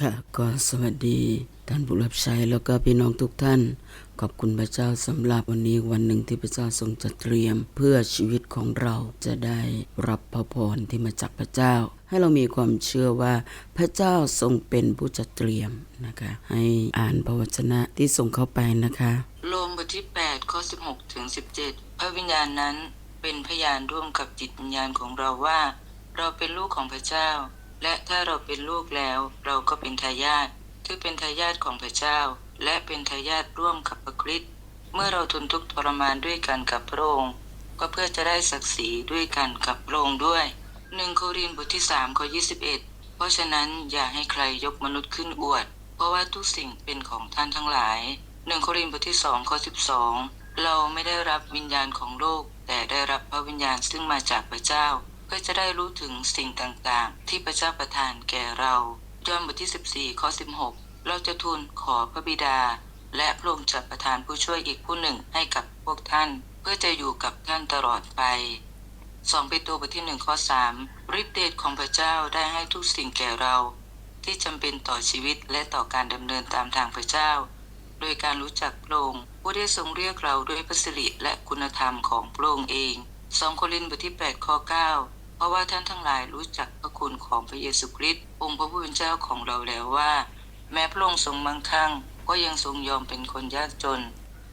ค่ะก็สวัสดีท่านผู้รับใช้แล้วก็พี่น้องทุกท่าน ขอบคุณพระเจ้าสำหรับวันนี้วันหนึ่งที่พระเจ้าทรงจัดเตรียม เพื่อชีวิตของเราจะได้รับพระพรที่มาจากพระเจ้า ให้เรามีความเชื่อว่าพระเจ้าทรงเป็นผู้จัดเตรียมนะคะ ให้อ่านพระวจนะที่ส่งเข้าไปนะคะโรมบทที่8ข้อ16ถึง17 พระวิญญาณนั้นเป็นพยานร่วมกับจิตวิญญาณของเราว่า เราเป็นลูกของพระเจ้า และถ้าเราเป็นลูกแล้ว เราก็เป็นทายาทที่เป็นทายาทของพระเจ้า และเป็นทายาทร่วมกับพระคริสต์เมื่อเราทนทุกข์ทรมานด้วยกันกับพระองค์ ก็เพื่อจะได้ศักดิ์ศรีด้วยกันกับพระองค์ด้วยหนึ่งโครินธ์บทที่3ข้อ21 เพราะฉะนั้นอย่าให้ใครยกมนุษย์ขึ้นอวด เพราะว่าทุกสิ่งเป็นของท่านทั้งหลายหนึ่งโครินธ์บทที่สองข้อสิบสองเราไม่ได้รับวิญญาณของโลกแต่ได้รับพระวิญญาณซึ่งมาจากพระเจ้า พื่อจะได้รู้ถึงสิ่งต่างๆ ที่พระเจ้าประทานแก่เรายอห์นบทที่สิบสี่ข้อสิบหกเราจะทูลขอพระบิดา และพระองค์จะประทานผู้ช่วยอีกผู้หนึ่งให้กับพวกท่าน เพื่อจะอยู่กับท่านตลอดไปสองเปโตรบทที่หนึ่งข้อสามฤทธิเดชของพระเจ้าได้ให้ทุกสิ่งแก่เรา ที่จำเป็นต่อชีวิตและต่อการดำเนินตามทางพระเจ้า โดยการรู้จักพระองค์ผู้ได้ทรงเรียกเราด้วยพระสิริและคุณธรรมของพระองค์เองสองโครินธ์บทที่8ข้อ9 เพราะว่าท่านทั้งหลายรู้จักพระคุณของพระเยซูคริสต์องค์พระผู้เป็นเจ้าของเราแล้วว่า แม้พระองค์ทรงมั่งคั่ง ก็ยังทรงยอมเป็นคนยากจน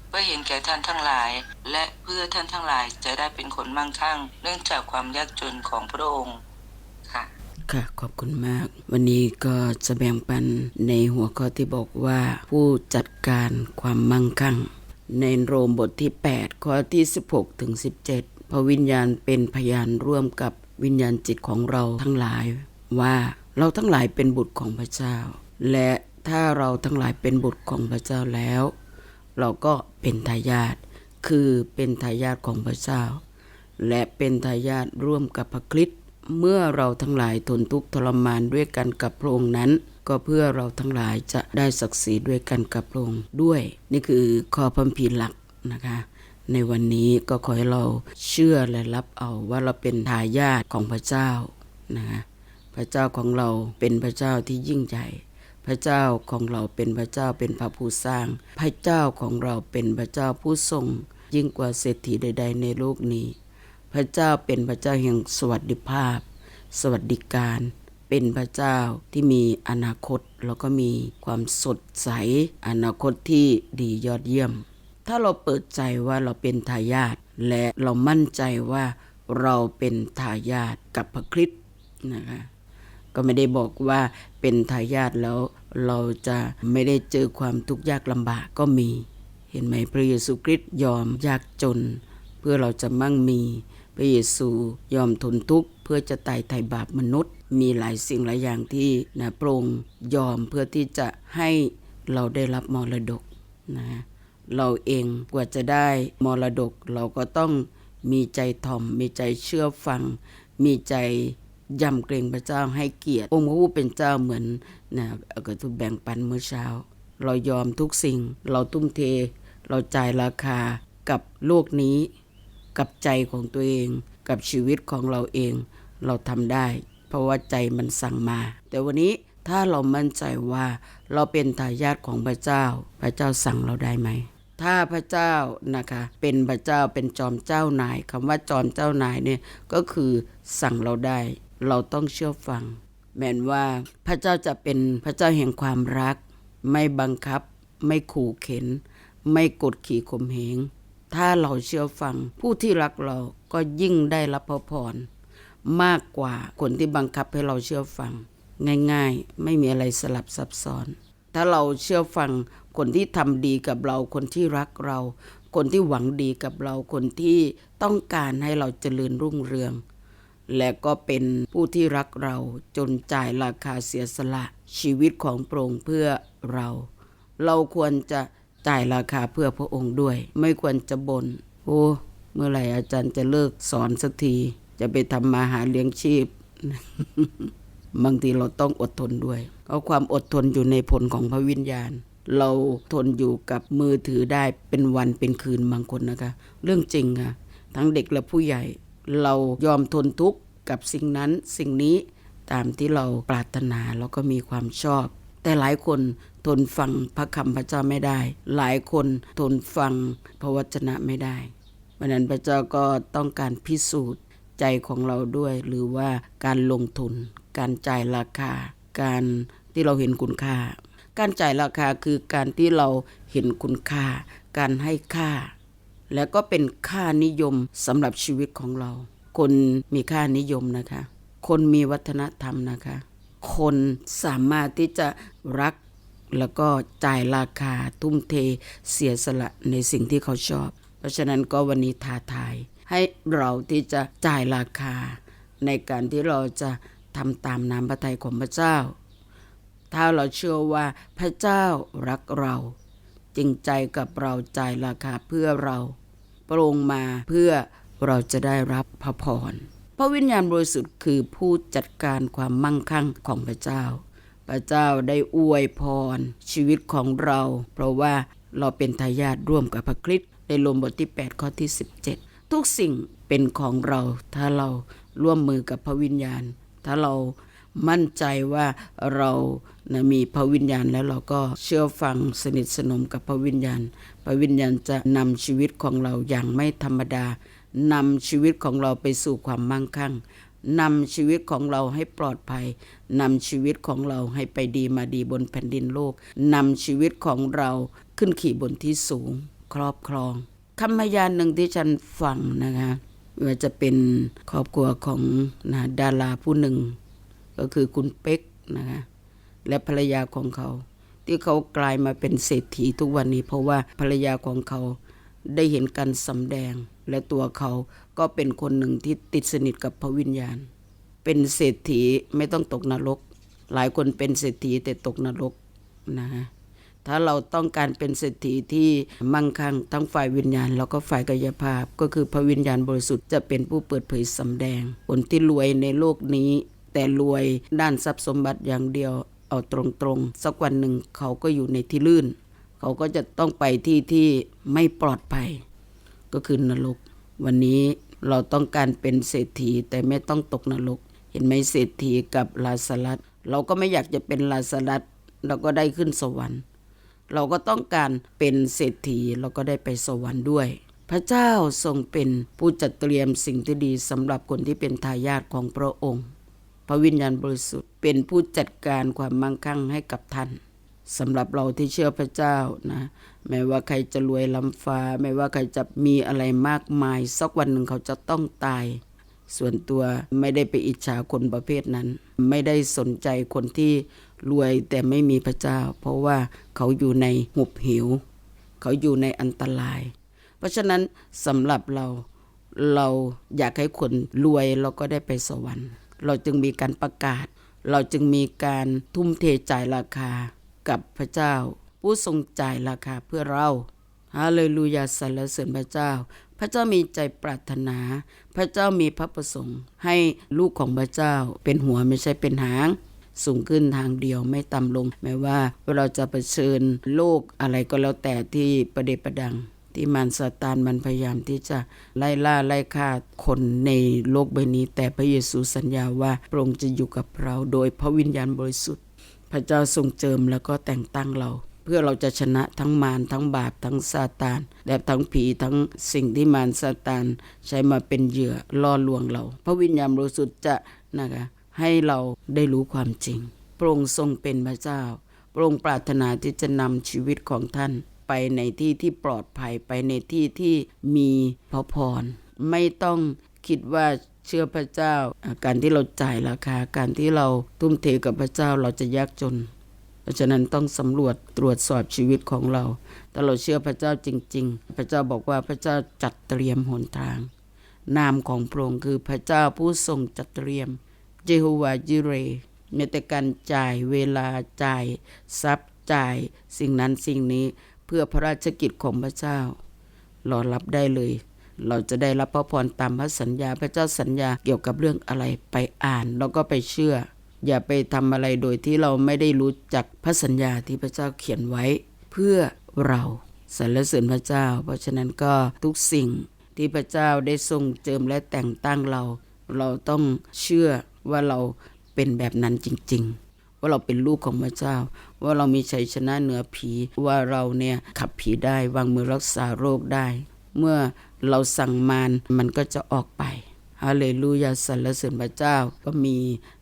เพื่อเห็นแก่ท่านทั้งหลาย และเพื่อท่านทั้งหลายจะได้เป็นคนมั่งคั่ง เนื่องจากความยากจนของพระองค์ค่ะค่ะขอบคุณมาก วันนี้ก็จะแบ่งปันในหัวข้อที่บอกว่า ผู้จัดการความมั่งคั่ง ในโรมบทที่ 8 ข้อที่ 16ถึง17 พระวิญญาณเป็นพยานร่วมกับ วิญญาณจิตของเราทั้งหลายว่าเราทั้งหลายเป็นบุตรของพระเจ้า และถ้าเราทั้งหลายเป็นบุตรของพระเจ้าแล้ว เราก็เป็นทายาทคือเป็นทายาทของพระเจ้า และเป็นทายาทร่วมกับพระคริสต์เมื่อเราทั้งหลายทนทุกข์ทรมานด้วยกันกับพระองค์นั้น ก็เพื่อเราทั้งหลายจะได้ศักดิ์ศรีด้วยกันกับพระองค์ด้วย นี่คือข้อพัมพีหลักนะคะ ในวันนี้ก็ขอให้เราเชื่อและรับเอาว่าเราเป็นทายาทของพระเจ้านะคะพระเจ้าของเราเป็นพระเจ้าที่ยิ่งใหญ่พระเจ้าของเราเป็นพระเจ้าเป็นพระผู้สร้าง พระเจ้าของเราเป็นพระเจ้าผู้ทรง ยิ่งกว่าเศรษฐีใด ๆ ในโลกนี้ พระเจ้าเป็นพระเจ้าแห่งสวัสดิภาพ สวัสดิการ เป็นพระเจ้าที่มีอนาคตแล้วก็มีความสดใส อนาคตที่ดียอดเยี่ยม ถ้าเราเปิดใจว่าเราเป็นทายาทและเรามั่นใจว่าเราเป็นทายาทกับพระคริสต์นะคะ ก็ไม่ได้บอกว่าเป็นทายาทแล้วเราจะไม่ได้เจอความทุกข์ยากลำบากก็มี เห็นไหมพระเยซูคริสต์ยอมยากจน เพื่อเราจะมั่งมี พระเยซูยอมทนทุกข์เพื่อจะไถ่ไถ่บาปมนุษย์ มีหลายสิ่งหลายอย่างที่นะพระองค์ยอมเพื่อที่จะให้เราได้รับมรดกนะ เราเองกว่าจะได้มรดกเราก็ต้องมีใจถ่อม มีใจเชื่อฟัง มีใจยำเกรงพระเจ้าให้เกียรติ องค์พระผู้เป็นเจ้าเหมือนนะก็ทุกแบ่งปันเมื่อเช้า เรายอมทุกสิ่ง เราตุ้มเท เราจ่ายราคากับโลกนี้ กับใจของตัวเอง กับชีวิตของเราเอง เราทำได้ เพราะว่าใจมันสั่งมา แต่วันนี้ถ้าเรามั่นใจว่าเราเป็นทายาทของพระเจ้า พระเจ้าสั่งเราได้ไหม ถ้าพระเจ้านะคะเป็นพระเจ้าเป็นจอมเจ้านายคำว่าจอมเจ้านายเนี่ยก็คือสั่งเราได้ เราต้องเชื่อฟัง แม้นว่าพระเจ้าจะเป็นพระเจ้าแห่งความรัก ไม่บังคับ ไม่ขู่เข็น ไม่กดขี่ข่มเหงถ้าเราเชื่อฟังผู้ที่รักเราก็ยิ่งได้รับพระพรมากกว่าคนที่บังคับให้เราเชื่อฟัง ง่ายๆ ไม่มีอะไรสลับซับซ้อน ถ้าเราเชื่อฟังคนที่ทำดีกับเราคนที่รักเรา คนที่หวังดีกับเราคนที่ต้องการให้เราเจริญรุ่งเรือง และก็เป็นผู้ที่รักเราจนจ่ายราคาเสียสละชีวิตของพระองค์เพื่อเรา เราควรจะจ่ายราคาเพื่อพระองค์ด้วย ไม่ควรจะบน่นโอ้เมื่อไหร่อาจารย์จะเลิกสอนสักที จะไปทำมาหาเลี้ยงชีพ บางทีเราต้องอดทนด้วยเอาะความอดทนอยู่ในผลของพระวิญญาณ เราทนอยู่กับมือถือได้เป็นวันเป็นคืนบางคนนะคะ เรื่องจริงค่ะ ทั้งเด็กและผู้ใหญ่ เรายอมทนทุกข์กับสิ่งนั้นสิ่งนี้ตามที่เราปรารถนาแล้วก็มีความชอบ แต่หลายคนทนฟังพระคำพระเจ้าไม่ได้ หลายคนทนฟังพระวจนะไม่ได้วันนั้นพระเจ้าก็ต้องการพิสูจน์ใจของเราด้วย หรือว่าการลงทุน การจ่ายราคา การที่เราเห็นคุณค่า การจ่ายราคาคือการที่เราเห็นคุณค่า การให้ค่า แล้วก็เป็นค่านิยมสำหรับชีวิตของเรา คนมีค่านิยมนะคะ คนมีวัฒนธรรมนะคะ คนสามารถที่จะรักแล้วก็จ่ายราคาทุ่มเทเสียสละในสิ่งที่เขาชอบ เพราะฉะนั้นก็วันนี้ท้าทาย ให้เราที่จะจ่ายราคา ในการที่เราจะ ทำตามน้ำพระทัยของพระเจ้า ถ้าเราเชื่อว่าพระเจ้ารักเรา จริงใจกับเราจ่ายราคาเพื่อเราโปรงมาเพื่อเราจะได้รับพระพรพระวิญญาณบริสุทธิ์คือผู้จัดการความมั่งคั่งของพระเจ้า พระเจ้าได้อวยพร ชีวิตของเรา เพราะว่าเราเป็นทายาทร่วมกับพระคริสต์ในโรมบทที่ 8 ข้อที่ 17 ทุกสิ่งเป็นของเราถ้าเราร่วมมือกับพระวิญญาณ ถ้าเรามั่นใจว่าเรานะมีพระวิญญาณแล้วเราก็เชื่อฟังสนิทสนมกับพระวิญญาณ พระวิญญาณจะนำชีวิตของเราอย่างไม่ธรรมดานำชีวิตของเราไปสู่ความมั่งคั่งนำชีวิตของเราให้ปลอดภัยนำชีวิตของเราให้ไปดีมาดีบนแผ่นดินโลกนำชีวิตของเราขึ้นขี่บนที่สูง ครอบครองคำพยานหนึ่งที่ฉันฟังนะคะ ว่าจะเป็นครอบครัวของนะดาราผู้หนึ่ง ก็คือคุณเป๊กนะคะและภรรยาของเขา ที่เขากลายมาเป็นเศรษฐีทุกวันนี้เพราะว่าภรรยาของเขาได้เห็นการสำแดง และตัวเขาก็เป็นคนหนึ่งที่ติดสนิทกับพระวิญญาณ เป็นเศรษฐีไม่ต้องตกนรก หลายคนเป็นเศรษฐีแต่ตกนรกนะฮะ ถ้าเราต้องการเป็นเศรษฐีที่มั่งคั่งทั้งฝ่ายวิญญาณ แล้วก็ฝ่ายกายภาพ ก็คือพระวิญญาณบริสุทธิ์จะเป็นผู้เปิดเผยสำแดง คนที่รวยในโลกนี้ แต่รวยด้านทรัพย์สมบัติอย่างเดียวเอาตรงๆ สักวันหนึ่งเขาก็อยู่ในที่ลื่น เขาก็จะต้องไปที่ที่ไม่ปลอดภัย ก็คือนรก วันนี้เราต้องการเป็นเศรษฐีแต่ไม่ต้องตกนรก เห็นไหมเศรษฐีกับลาสลัดเราก็ไม่อยากจะเป็นลาสลัดเราก็ได้ขึ้นสวรรค์ เราก็ต้องการเป็นเศรษฐีเราก็ได้ไปสวรรค์ด้วย พระเจ้าทรงเป็นผู้จัดเตรียมสิ่งที่ดีสำหรับคนที่เป็นทายาทของพระองค์ พระวิญญาณบริสุทธิ์เป็นผู้จัดการความมั่งคั่งให้กับท่านสำหรับเราที่เชื่อพระเจ้านะแม้ว่าใครจะรวยล้ำฟ้าไม่ว่าใครจะมีอะไรมากมาย สักวันหนึ่งเขาจะต้องตาย ส่วนตัวไม่ได้ไปอิจฉาคนประเภทนั้น ไม่ได้สนใจคนที่รวยแต่ไม่มีพระเจ้า เพราะว่าเขาอยู่ในหุบหิว เขาอยู่ในอันตราย เพราะฉะนั้นสำหรับเราเราอยากให้คนรวยเราก็ได้ไปสวรรค์ เราจึงมีการประกาศ เราจึงมีการทุ่มเทจ่ายราคากับพระเจ้า ผู้ทรงจ่ายราคาเพื่อเราฮาเลลูยาสรรเสริญพระเจ้า พระเจ้ามีใจปรารถนา พระเจ้ามีพระประสงค์ ให้ลูกของพระเจ้าเป็นหัวไม่ใช่เป็นหาง สูงขึ้นทางเดียวไม่ต่ำลง แม้ว่าเราจะเผชิญโลกอะไรก็แล้วแต่ที่ประเดประดัง ที่มันซาตานมันพยายามที่จะไล่ล่าไล่ฆ่าคนในโลกใบนี้ แต่พระเยซูสัญญาว่าพระองค์จะอยู่กับเราโดยพระวิญญาณบริสุทธิ์ พระเจ้าทรงเจิมแล้วก็แต่งตั้งเรา เพื่อเราจะชนะทั้งมารทั้งบาปทั้งซาตานและทั้งผีทั้งสิ่งที่มารซาตานใช้มาเป็นเหยื่อล่อลวงเรา พระวิญญาณบริสุทธิ์จะนะคะให้เราได้รู้ความจริงพระองค์ทรงเป็นพระเจ้าพระองค์ปรารถนาที่จะนำชีวิตของท่านไปในที่ที่ปลอดภัยไปในที่ที่มีพระพรไม่ต้องคิดว่าเชื่อพระเจ้าอ่าการที่เราจ่ายราคา การที่เราทุ่มเทกับพระเจ้าเราจะยากจน เพราะฉะนั้นต้องสำรวจตรวจสอบชีวิตของเราถ้าเราเชื่อพระเจ้าจริง ๆ พระเจ้าบอกว่าพระเจ้าจัดเตรียมหนทาง นามของพระองค์คือพระเจ้าผู้ทรงจัดเตรียมเจโฮวาจิเรมีแต่การจ่ายเวลาจ่ายทรัพย์จ่ายสิ่งนั้นสิ่งนี้เพื่อพระราชกิจของพระเจ้ารอรับได้เลย เราจะได้รับพระพรตามพระสัญญา พระเจ้าสัญญาเกี่ยวกับเรื่องอะไรไปอ่าน แล้วก็ไปเชื่อ อย่าไปทำอะไรโดยที่เราไม่ได้รู้จักพระสัญญาที่พระเจ้าเขียนไว้ เพื่อเราสรรเสริญพระเจ้า เพราะฉะนั้นก็ทุกสิ่งที่พระเจ้าได้ทรงเจิมและแต่งตั้งเรา เราต้องเชื่อว่าเราเป็นแบบนั้นจริง ๆ ว่าเราเป็นลูกของพระเจ้า ว่าเรามีชัยชนะเหนือผี ว่าเราเนี่ยขับผีได้วางมือรักษาโรคได้ เมื่อเราสั่งมารมันก็จะออกไป ฮาเลลูยาสรรเสริญพระเจ้าก็มี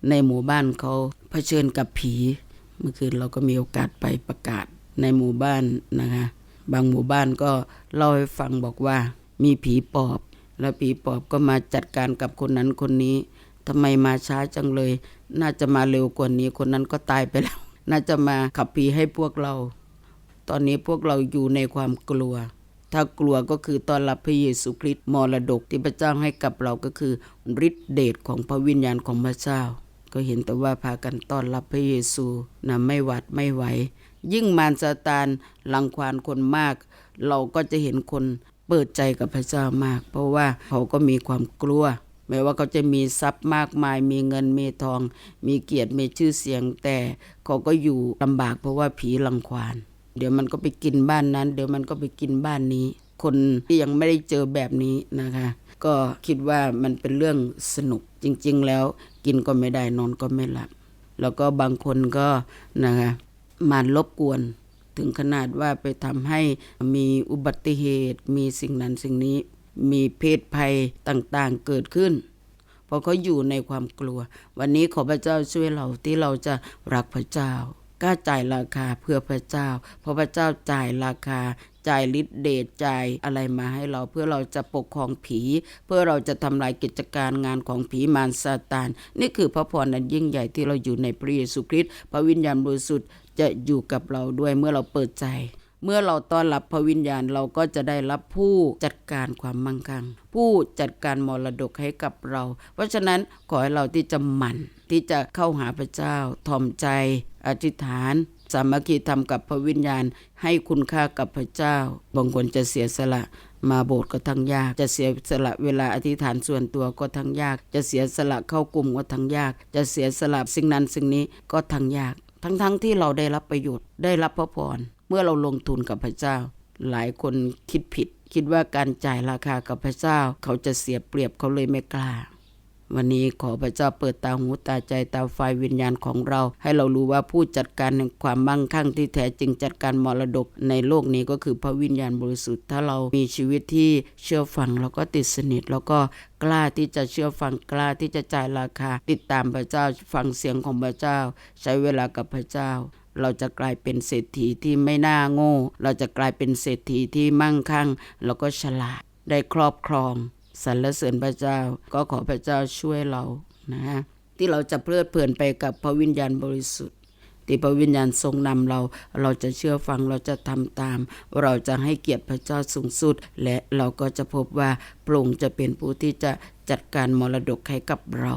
ในหมู่บ้านเขาเผชิญกับผี เมื่อคืนเราก็มีโอกาสไปประกาศในหมู่บ้านนะคะบางหมู่บ้านก็เล่าให้ฟังบอกว่ามีผีปอบ แล้วผีปอบก็มาจัดการกับคนนั้นคนนี้ทำไมมาช้าจังเลย น่าจะมาเร็วกว่านี้คนนั้นก็ตายไปแล้ว น่าจะมาขับผีให้พวกเรา ตอนนี้พวกเราอยู่ในความกลัว ถ้ากลัวก็คือตอนรับพระเยซูคริสต์มรดกที่พระเจ้าให้กับเราก็คือฤทธิเดชของพระวิญญาณของพระเจ้า ก็เห็นแต่ว่าพากันต้อนรับพระเยซูนะไม่หวัดไม่ไหวยิ่งมารซาตานลังควานคนมาก เราก็จะเห็นคนเปิดใจกับพระเจ้ามาก เพราะว่าเขาก็มีความกลัวแม้ว่าเขาจะมีทรัพย์มากมาย มีเงินมีทอง มีเกียรติมีชื่อเสียงแต่เขาก็อยู่ลำบากเพราะว่าผีลังควาน เดี๋ยวมันก็ไปกินบ้านนั้น เดี๋ยวมันก็ไปกินบ้านนี้ คนที่ยังไม่ได้เจอแบบนี้นะคะ ก็คิดว่ามันเป็นเรื่องสนุกจริง ๆ แล้วกินก็ไม่ได้นอนก็ไม่หลับ แล้วก็บางคนก็นะคะมารบกวนถึงขนาดว่าไปทำให้มีอุบัติเหตุ มีสิ่งนั้นสิ่งนี้มีเพศภัยต่างๆเกิดขึ้น เพราะเขาอยู่ในความกลัว วันนี้ขอพระเจ้าช่วยเราที่เราจะรักพระเจ้า กล้าจ่ายราคาเพื่อพระเจ้า เพราะพระเจ้าจ่ายราคาจ่ายฤทธิเดชจ่ายอะไรมาให้เราเพื่อเราจะปกครองผี เพื่อเราจะทำลายกิจการงานของผีมารซาตาน นี่คือพระพรอันยิ่งใหญ่ที่เราอยู่ในพระเยซูคริสต์พระวิญญาณบริสุทธิ์จะอยู่กับเราด้วยเมื่อเราเปิดใจเมื่อเราต้อนรับพระวิญญาณเราก็จะได้รับผู้จัดการความมั่งคั่ง ผู้จัดการมรดกให้กับเรา เพราะฉะนั้นขอให้เราที่จะหมั่นที่จะเข้าหาพระเจ้า ถ่อมใจ อธิษฐาน สามัคคีทำกับพระวิญญาณ ให้คุณค่ากับพระเจ้า บางคนจะเสียสละมาโบสถ์ก็ทั้งยาก จะเสียสละเวลาอธิษฐานส่วนตัวก็ทั้งยาก จะเสียสละเข้ากลุ่มก็ทั้งยาก จะเสียสละสิ่งนั้นสิ่งนี้ก็ทั้งยาก ทั้งๆทที่เราได้รับประโยชน์ได้รับพระพรเมื่อเราลงทุนกับพระเจ้า หลายคนคิดผิด คิดว่าการจ่ายราคากับพระเจ้า เขาจะเสียเปรียบเขาเลยไม่กล้า วันนี้ขอพระเจ้าเปิดตาหูตาใจตาไฟวิญญาณของเรา ให้เรารู้ว่าผู้จัดการแห่งความมั่งคั่งที่แท้จริงจัดการมรดกในโลกนี้ก็คือพระวิญญาณบริสุทธิ์ถ้าเรามีชีวิตที่เชื่อฟังแล้วก็ติดสนิทแล้วก็กล้าที่จะเชื่อฟังกล้าที่จะจ่ายราคา ติดตามพระเจ้าฟังเสียงของพระเจ้า ใช้เวลากับพระเจ้า เราจะกลายเป็นเศรษฐีที่ไม่น่าโง่ เราจะกลายเป็นเศรษฐีที่มั่งคั่ง แล้วก็ฉลาดได้ครอบครอง สรรเสริญพระเจ้า ก็ขอพระเจ้าช่วยเรานะฮะที่เราจะเพลิดเพลินไปกับพระวิญญาณบริสุทธิ์ที่พระวิญญาณทรงนำเรา เราจะเชื่อฟังเราจะทำตาม เราจะให้เกียรติพระเจ้าสูงสุด และเราก็จะพบว่าพระองค์จะเป็นผู้ที่จะจัดการมรดกให้กับเรา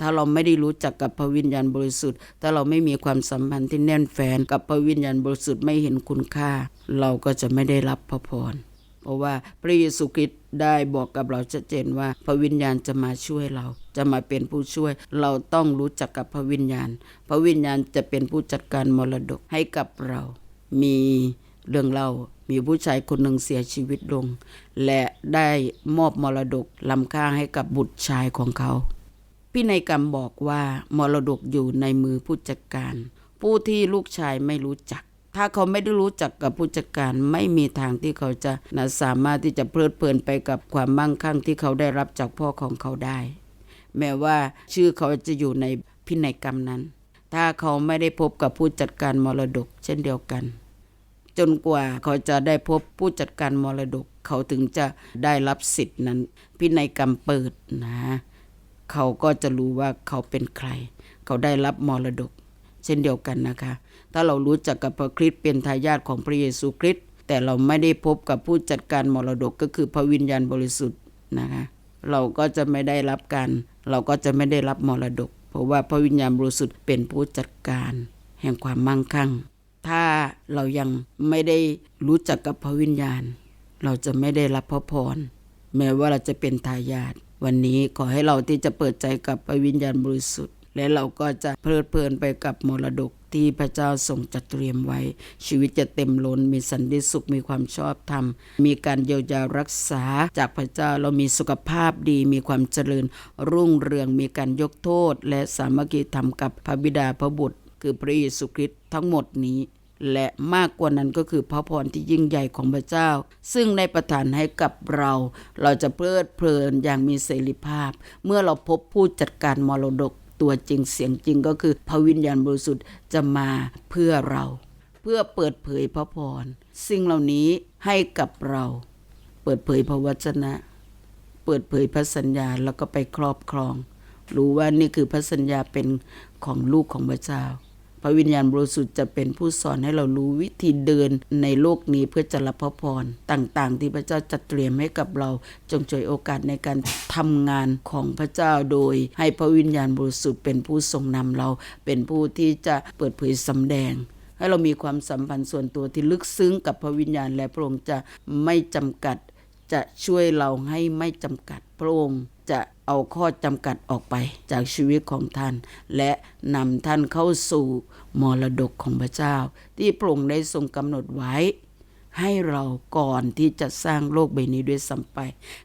ถ้าเราไม่ได้รู้จักกับพระวิญญาณบริสุทธิ์ ถ้าเราไม่มีความสัมพันธ์ที่แน่นแฟนกับพระวิญญาณบริสุทธิ์ไม่เห็นคุณค่า เราก็จะไม่ได้รับพระพร เพราะว่าพระเยซูคริสต์ ได้บอกกับเราชัดเจนว่าพระวิญญาณจะมาช่วยเรา จะมาเป็นผู้ช่วย เราต้องรู้จักกับพระวิญญาณ พระวิญญาณจะเป็นผู้จัดการมรดกให้กับเรา มีเรื่องเล่ามีผู้ชายคนหนึ่งเสียชีวิตลง และได้มอบมรดกลำค่าให้กับบุตรชายของเขาพินัยกรรมบอกว่ามรดกอยู่ในมือผู้จัดการ ผู้ที่ลูกชายไม่รู้จัก ถ้าเขาไม่ได้รู้จักกับผู้จัดการไม่มีทางที่เขาจะนะสามารถที่จะเพลิดเพลินไปกับความมั่งคั่งที่เขาได้รับจากพ่อของเขาได้ แม้ว่าชื่อเขาจะอยู่ในพินัยกรรมนั้น ถ้าเขาไม่ได้พบกับผู้จัดการมรดก เช่นเดียวกัน จนกว่าเขาจะได้พบผู้จัดการมรดก เขาถึงจะได้รับสิทธินั้น พินัยกรรมเปิดนะ เขาก็จะรู้ว่าเขาเป็นใคร เขาได้รับมรดก เช่นเดียวกันนะคะ ถ้าเรารู้จักกับพระคริสต์เป็นทายาทของพระเยซูคริสต์แต่เราไม่ได้พบกับผู้จัดการมรดกก็คือพระวิญญาณบริสุทธิ์นะคะเราก็จะไม่ได้รับการเราก็จะไม่ได้รับมรดก เพราะว่าพระวิญญาณบริสุทธิ์เป็นผู้จัดการ แห่งความมั่งคั่ง ถ้าเรายังไม่ได้รู้จักกับพระวิญญาณ เราจะไม่ได้รับพระพรแม้ว่าเราจะเป็นทายาทวันนี้ขอให้เราที่จะเปิดใจกับพระวิญญาณบริสุทธิ์ และเราก็จะเพลิดเพลินไปกับมรดกที่พระเจ้าทรงจัดเตรียมไว้ ชีวิตจะเต็มล้นมีสันติสุขมีความชอบธรรม มีการเยียวยารักษาจากพระเจ้าเรามีสุขภาพดีมีความเจริญ รุ่งเรืองมีการยกโทษ และสามัคคีธรรมกับพระบิดาพระบุตร คือพระเยซูคริสต์ทั้งหมดนี้ และมากกว่านั้นก็คือพระพรที่ยิ่งใหญ่ของพระเจ้า ซึ่งในประทานให้กับเรา เราจะเพลิดเพลินอย่างมีเสรีภาพ เมื่อเราพบผู้จัดการมรดก ตัวจริงเสียงจริงก็คือพระวิญญาณบริสุทธิ์จะมาเพื่อเรา เพื่อเปิดเผยพระพรสิ่งเหล่านี้ให้กับเรา เปิดเผยพระวจนะ เปิดเผยพระสัญญาแล้วก็ไปครอบครอง รู้ว่านี่คือพระสัญญาเป็นของลูกของพระเจ้า พระวิญญาณบริสุทธิ์จะเป็นผู้สอนให้เรารู้วิธีเดินในโลกนี้เพื่อจะรับพระพรต่างๆ ที่พระเจ้าจัดเตรียมให้กับเราจงช่วยโอกาสในการทำงานของพระเจ้าโดย ให้พระวิญญาณบริสุทธิ์เป็นผู้ทรงนำเรา เป็นผู้ที่จะเปิดเผยสำแดงให้เรามีความสัมพันธ์ส่วนตัวที่ลึกซึ้งกับพระวิญญาณและพระองค์จะไม่จำกัด จะช่วยเราให้ไม่จำกัดพระองค์จะ เอาข้อจำกัดออกไปจากชีวิตของท่าน และนำท่านเข้าสู่มรดกของพระเจ้า ที่พระองค์ได้ทรงกำหนดไว้ ให้เราก่อนที่จะสร้างโลกใบนี้ด้วยซ้ำไป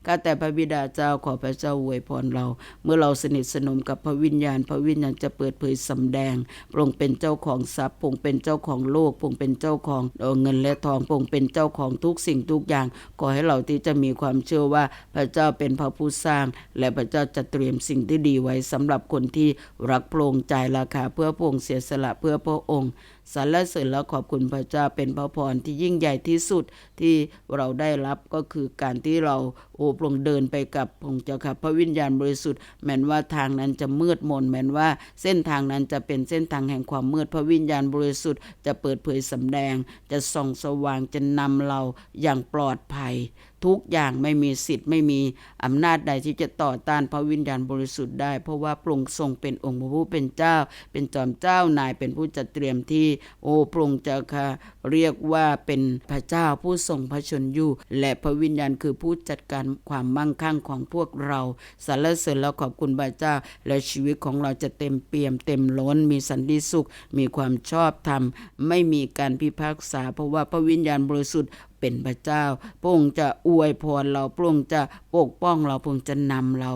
ข้าแต่พระบิดาเจ้าขอพระเจ้าอวยพรเรา เมื่อเราสนิทสนมกับพระวิญญาณ พระวิญญาณจะเปิดเผยสำแดงพระองค์เป็นเจ้าของทรัพย์พระองค์เป็นเจ้าของโลกพระองค์เป็นเจ้าของเงินและทองพระองค์เป็นเจ้าของทุกสิ่งทุกอย่าง ขอให้เราที่จะมีความเชื่อว่าพระเจ้าเป็นพระผู้สร้าง และพระเจ้าจะเตรียมสิ่งที่ดีไว้สำหรับคนที่รักพระองค์จ่ายราคาเพื่อพระองค์เสียสละเพื่อพระองค์สรรเสริญและขอบคุณพระเจ้าเป็นพระพรที่ยิ่งใหญ่ที่สุดที่เราได้รับก็คือการที่เราโอ้พรงเดินไปกับพระองเจ้าค่ะพระวิญญาณบริสุทธิ์แม้นว่าทางนั้นจะมืดมนแม้นว่าเส้นทางนั้นจะเป็นเส้นทางแห่งความมืดพระวิญญาณบริสุทธิ์จะเปิดเผยสำแดง จะส่องสว่างจะนำเราอย่างปลอดภัย ทุกอย่างไม่มีสิทธิ์ไม่มีอำนาจใดที่จะต่อต้านพระวิญญาณบริสุทธิ์ได้ เพราะว่าพระองค์ทรงเป็นองค์พระผู้เป็นเจ้า เป็นจอมเจ้านายเป็นผู้จัดเตรียมที่โอ้พระองค์เจ้าค่ะเรียกว่าเป็นพระเจ้าผู้ทรงพระชนอยู่ และพระวิญญาณคือผู้จัดการความมั่งคั่งของพวกเราสรรเสริญแล้วขอบคุณพระเจ้า และชีวิตของเราจะเต็มเปี่ยม เต็มล้น มีสันติสุข มีความชอบธรรม ไม่มีการพิพากษา เพราะว่าพระวิญญาณบริสุทธิ์ เป็นพระเจ้าพระองค์จะอวยพรเราพระองค์จะปกป้องเราพระองค์จะนำเรา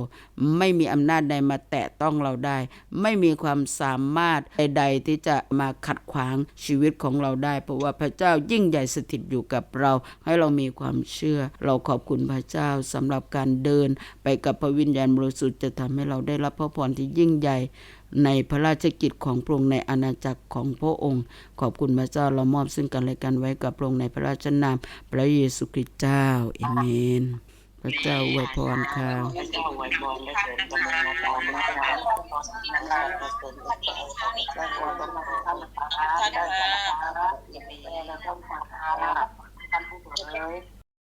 ไม่มีอำนาจใดมาแตะต้องเราได้ ไม่มีความสามารถใด ๆ ที่จะมาขัดขวางชีวิตของเราได้ เพราะว่าพระเจ้ายิ่งใหญ่สถิตอยู่กับเรา ให้เรามีความเชื่อ เราขอบคุณพระเจ้าสำหรับการเดิน ไปกับพระวิญญาณบริสุทธิ์จะทำให้เราได้รับพระพรที่ยิ่งใหญ่ ในพระราชกิจของพระองค์ในอาณาจักรของพระองค์ ขอบคุณพระเจ้าเรามอบซึ่งกันและกันไว้กับพระองค์ในพระราชนามพระเยซูคริสต์เจ้าเอเมน พระเจ้าอวยพรค่ะพระเจ้าอวยพรและเสริมกำลังมาตามและพระพรที่นั่นได้ประเสริฐและเสริมและขอกำลังท่านพระได้สารพัดอย่างนี้และท่านพระท่านผู้เผย